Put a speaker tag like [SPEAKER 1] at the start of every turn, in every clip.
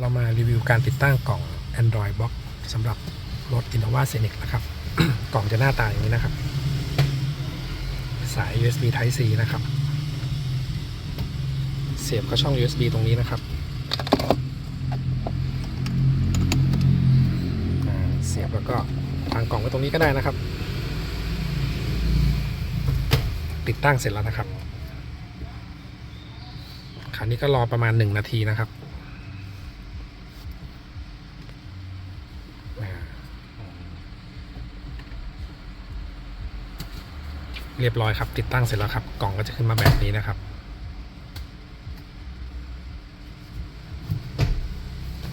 [SPEAKER 1] เรามารีวิวการติดตั้งกล่อง Android Box สำหรับรถ Innova Scenic นะครับ กล่องจะหน้าตาอย่างนี้นะครับ สาย USB Type C นะครับ เสียบเข้าช่อง USB ตรงนี้นะครับ เสียบแล้วก็วางกล่องไว้ตรงนี้ก็ได้นะครับ ติดตั้งเสร็จแล้วนะครับคราวนี้ก็รอประมาณ 1 นาทีนะครับอ่า เรียบร้อยครับ ติดตั้งเสร็จแล้วครับ กล่องก็จะขึ้นมาแบบนี้นะครับ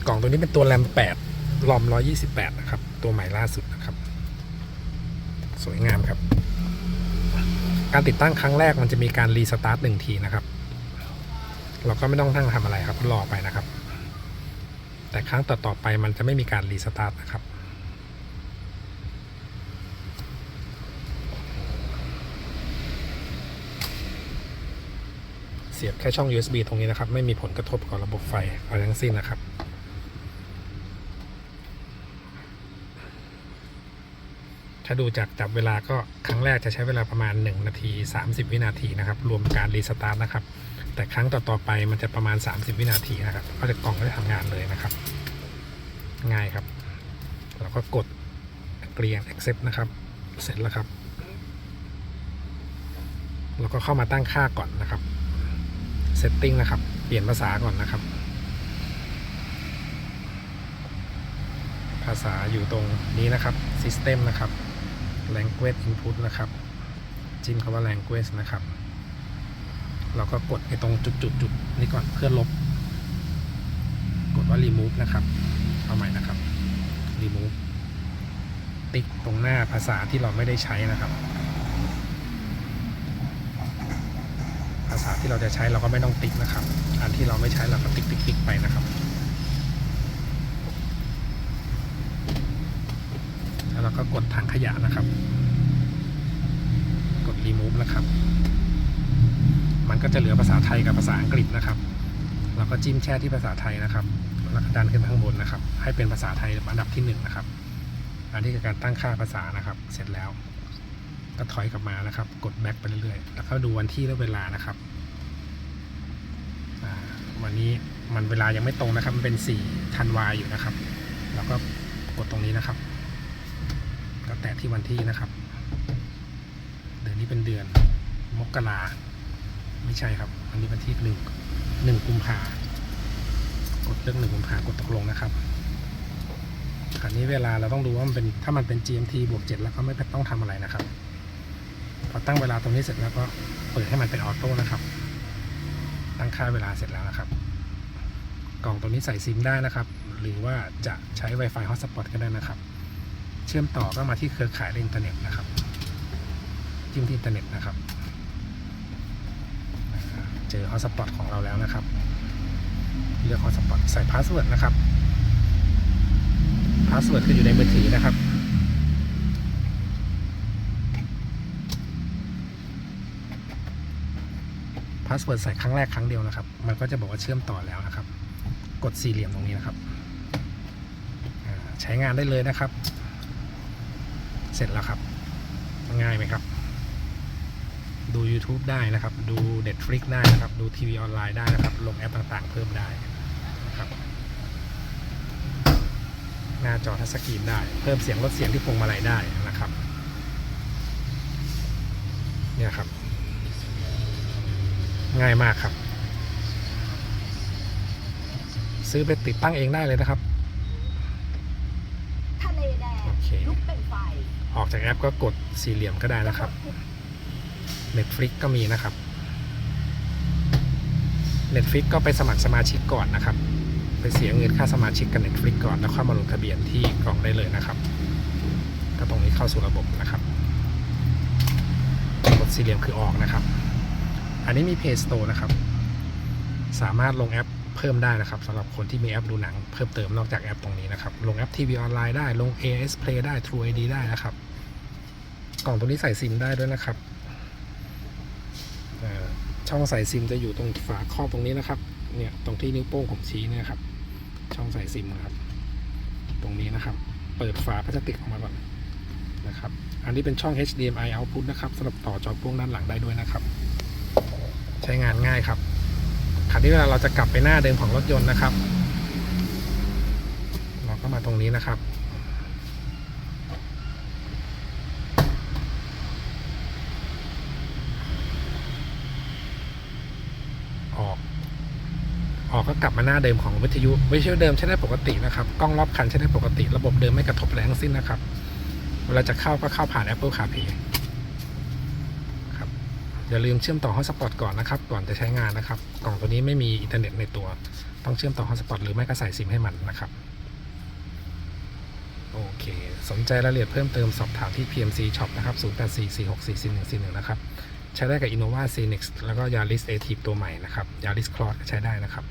[SPEAKER 1] กล่องตัวนี้เป็นตัวแรม8รอม 128 นะครับ ตัวใหม่ล่าสุดนะครับ สวยงามครับ การติดตั้งครั้งแรกมันจะมีการรีสตาร์ทหนึ่งทีนะครับ เราก็ไม่ต้องนั่งทำอะไรครับรอไปนะครับ แต่ครั้งต่อๆไปมันจะไม่มีการรีสตาร์ทนะครับ เสียบแค่ช่อง USB ตรงนี้นะครับ ไม่มีผลกระทบกับระบบไฟอะไรทั้งสิ้นนะครับ ถ้าดูจากจับเวลาก็ครั้งแรกจะใช้เวลาประมาณ 1 นาที 30 วินาทีนะครับ รวมการรีสตาร์ทนะครับ แต่ครั้งต่อๆไปมันจะประมาณ 30 วินาทีนะครับ ก็จะกล่องก็จะทำงานเลยนะครับ ง่ายครับ เราก็กดเกลียง accept นะครับ เสร็จแล้วครับเราก็เข้ามาตั้งค่าก่อนนะครับ setting นะครับ เปลี่ยนภาษาก่อนนะครับ ภาษาอยู่ตรงนี้นะครับ system นะครับ language input นะครับ จิ้มคำว่า language นะครับ เราก็กดไอ้ตรงจุดจุดจุดนี้ก่อนเพื่อลบ กดว่า remove นะครับ เอาใหม่นะครับ remove ติ๊กตรงหน้าภาษาที่เราไม่ได้ใช้นะครับาที่เราจะใช้เราก็ไม่ต้องติ๊กนะครับ อันที่เราไม่ใช้เราก็ติ๊กติ๊กติ๊กไปนะครับแล้วเราก็กดถังขยะนะครับ กด remove นะครับ มันก็จะเหลือภาษาไทยกับภาษาอังกฤษนะครับ เราก็จิ้มแช่ที่ภาษาไทยนะครับ แล้วก็ดันขึ้นข้างบนนะครับ ให้เป็นภาษาไทยอันดับที่หนึ่งนะครับ อันนี้คือการตั้งค่าภาษานะครับ เสร็จแล้วก็ถอยกลับมานะครับ กด back ไปเรื่อยๆ แล้วก็ดูวันที่และเวลานะครับ วันนี้มันเวลายังไม่ตรงนะครับ มันเป็น4ธันวาอยู่นะครับ เราก็กดตรงนี้นะครับ ก็แตะที่วันที่นะครับ เดือนนี้เป็นเดือนมกราไม่ใช่ครับ อันนี้วันที่หนึ่งหนึ่งกุมภากดเลือกหนึ่งกุมภากดตกลงนะครับคราวนี้เวลาเราต้องดูว่ามันเป็นถ้ามันเป็น GMT บวกเจ็ดแล้วก็ไม่ต้องทำอะไรนะครับ พอตั้งเวลาตรงนี้เสร็จแล้วก็เปิดให้มันเป็นออโต้นะครับ ตั้งค่าเวลาเสร็จแล้วนะครับ กล่องตัวนี้ใส่ซิมได้นะครับ หรือว่าจะใช้ Wi-Fi Hotspot ก็ได้นะครับ เชื่อมต่อก็มาที่เครือข่ายอินเทอร์เน็ตนะครับ จิ้มที่อินเทอร์เน็ตนะครับ เจอ Hotspot ของเราแล้วนะครับ เลือก Hotspot ใส่พาสเวิร์ดนะครับพาสเวิร์ดคืออยู่ในมือถือนะครับ พาสเวิร์ดใส่ครั้งแรกครั้งเดียวนะครับ มันก็จะบอกว่าเชื่อมต่อแล้วนะครับ กดสี่เหลี่ยมตรงนี้นะครับ ใช้งานได้เลยนะครับ เสร็จแล้วครับ ง่ายไหมครับ ดู YouTube ได้นะครับ ดู Netflix ได้นะครับ ดูทีวีออนไลน์ได้นะครับ ลงแอปต่างๆ เพิ่มได้นะครับหน้าจอทัชสกรีนได้ เพิ่มเสียงลดเสียงที่พวงมาลัยได้นะครับ เนี่ยครับ ง่ายมากครับ ซื้อไปติดตั้งเองได้เลยนะครับ
[SPEAKER 2] ทะเลแดง
[SPEAKER 1] โอเค
[SPEAKER 2] ลุกเป็นไฟ
[SPEAKER 1] ออกจากแอปก็กดสี่เหลี่ยมก็ได้นะครับ Netflix ก็มีนะครับ Netflix ก็ไปสมัครสมาชิกก่อนนะครับ ไปเสียเงินค่าสมาชิกกับ Netflix ก่อนแล้วค่อยมาลงทะเบียนที่กล่องได้เลยนะครับ ก็ตรงนี้เข้าสู่ระบบนะครับ กดสี่เหลี่ยมคือออกนะครับ อันนี้มี Play Store นะครับ สามารถลงแอปเพิ่มได้นะครับสำหรับคนที่มีแอปดูหนังเพิ่มเติมนอกจากแอปตรงนี้นะครับ ลงแอปทีวีออนไลน์ได้ลง AS Play ได้ True ID ได้นะครับ กล่องตรงนี้ใส่ซิมได้ด้วยนะครับช่องใส่ซิมจะอยู่ตรงฝาครอบตรงนี้นะครับเนี่ยตรงที่นิ้วโป้งผมชี้เนี่ยครับ ช่องใส่ซิมนะครับ ตรงนี้นะครับ เปิดฝาพลาสติกออกมาก่อนนะครับ อันนี้เป็นช่อง HDMI output นะครับสำหรับต่อจอพ่วงด้านหลังได้ด้วยนะครับ ใช้งานง่ายครับคราวนี้เวลาเราจะกลับไปหน้าเดิมของรถยนต์นะครับ เราก็มาตรงนี้นะครับออกออกก็กลับมาหน้าเดิมของวิทยุวิทยุเดิมใช้ได้ปกตินะครับกล้องรอบคันใช้ได้ปกติ ระบบเดิมไม่กระทบอะไรทั้งสิ้นนะครับ เวลาจะเข้าก็เข้าผ่าน Apple CarPlay อย่าลืมเชื่อมต่อ Hotspot ก่อนนะครับ ก่อนจะใช้งานนะครับ กล่องตัวนี้ไม่มีอินเทอร์เน็ตในตัว ต้องเชื่อมต่อ Hotspot หรือไม่ก็ใส่ซิมให้มันนะครับ โอเค สนใจรายละเอียดเพิ่มเติมสอบถามที่ PMC Shop นะครับ 0844644141 นะครับ ใช้ได้กับ Innova Cnix แล้วก็ Yaris a t i v ตัวใหม่นะครับ Yaris Cross ก็ใช้ได้นะครับ